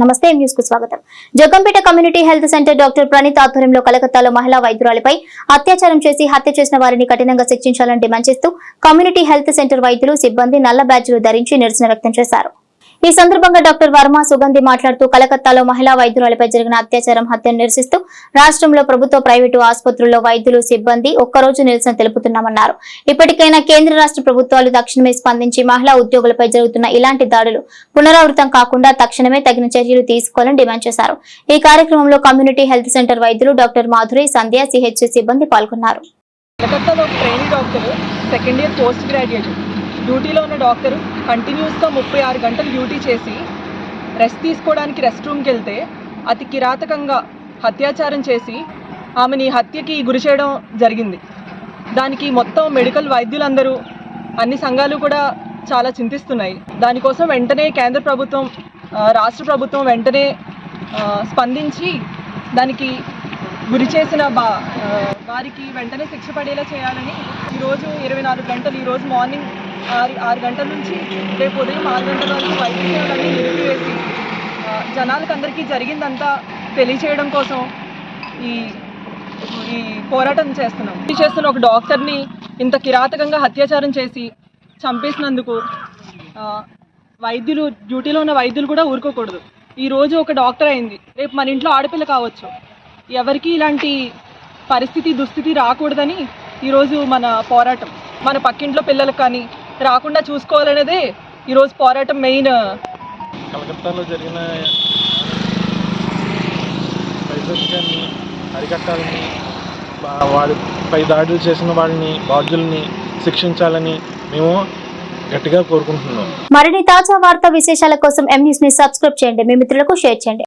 నమస్తే న్యూస్కు స్వాగతం. Jaggampeta community health centre doctor Praneeth ఆధ్వర్యంలో కలకత్తాలో మహిళా వైద్యురాలిపై అత్యాచారం చేసి హత్య చేసిన వారిని కఠినంగా శిక్షించాలని డిమాండ్ చేస్తూ కమ్యూనిటీ హెల్త్ సెంటర్ వైద్యులు సిబ్బంది నల్ల బ్యాడ్జీలు ధరించి నిరసన వ్యక్తం చేశారు. ఈ సందర్భంగా డాక్టర్ వర్మ సుగంధి మాట్లాడుతూ కలకత్తాలో మహిళా వైద్యురాలపై జరిగిన అత్యాచారం హత్యను నిరసిస్తూ రాష్ట్రంలో ప్రభుత్వ ప్రైవేటు ఆసుపత్రుల్లో వైద్యులు సిబ్బంది ఒక్కరోజు నిరసన తెలుపుతున్నామన్నారు. ఇప్పటికైనా కేంద్ర రాష్ట్ర ప్రభుత్వాలు తక్షణమే స్పందించి మహిళా ఉద్యోగులపై జరుగుతున్న ఇలాంటి దాడులు పునరావృతం కాకుండా తక్షణమే తగిన చర్యలు తీసుకోవాలని డిమాండ్ చేశారు. ఈ కార్యక్రమంలో కమ్యూనిటీ హెల్త్ సెంటర్ వైద్యులు డాక్టర్ మాధురి సంధ్య సిహెచ్ సిబ్బంది పాల్గొన్నారు. కలకత్తాలో training doctor second year post graduate. డ్యూటీలో ఉన్న డాక్టర్ కంటిన్యూస్గా ముప్పై ఆరు గంటలు డ్యూటీ చేసి రెస్ట్ తీసుకోవడానికి రెస్ట్ రూమ్కి వెళ్తే అతి కిరాతకంగా హత్యాచారం చేసి ఆమెని హత్యకి గురి చేయడం జరిగింది. దానికి మొత్తం మెడికల్ వైద్యులందరూ అన్ని సంఘాలు కూడా చాలా చింతిస్తున్నాయి. దానికోసం వెంటనే కేంద్ర ప్రభుత్వం రాష్ట్ర ప్రభుత్వం వెంటనే స్పందించి దానికి గురి చేసిన బా వారికి వెంటనే శిక్ష పడేలా చేయాలని ఈరోజు ఇరవై నాలుగు గంటలు ఈరోజు మార్నింగ్ ఆరు ఆరు గంటల నుంచి రేపు ఉదయం ఆరు గంటల వరకు వైద్య సేవలన్నీ నిలిపివేసి జనాలకు అందరికీ జరిగిందంతా తెలియచేయడం కోసం ఈ ఈ పోరాటం చేస్తున్నాం. చేస్తున్న ఒక డాక్టర్ని ఇంత కిరాతకంగా అత్యాచారం చేసి చంపేసినందుకు వైద్యులు డ్యూటీలో ఉన్న వైద్యులు కూడా ఊరుకోకూడదు. ఈరోజు ఒక డాక్టర్ అయింది. రేపు మన ఇంట్లో ఆడపిల్ల కావచ్చు. ఎవరికి ఇలాంటి పరిస్థితి దుస్థితి రాకూడదని ఈరోజు మన పోరాటం. మన పక్కింట్లో పిల్లలకు కానీ రాకుండా చూసుకోవాలనేదే ఈరోజు పోరాటం మెయిన్. కలకత్తాలో జరిగిన వైద్యాన్ని అరికట్టాలని వా- వారిపై దాడులు చేసిన వాళ్ళని బాధ్యుల్ని శిక్షించాలని మేము గట్టిగా కోరుకుంటున్నాం. మరిన్ని తాజా వార్తా విశేషాల కోసం ఎం న్యూస్ని సబ్స్క్రైబ్ చేయండి. మీ మిత్రులకు షేర్ చేయండి.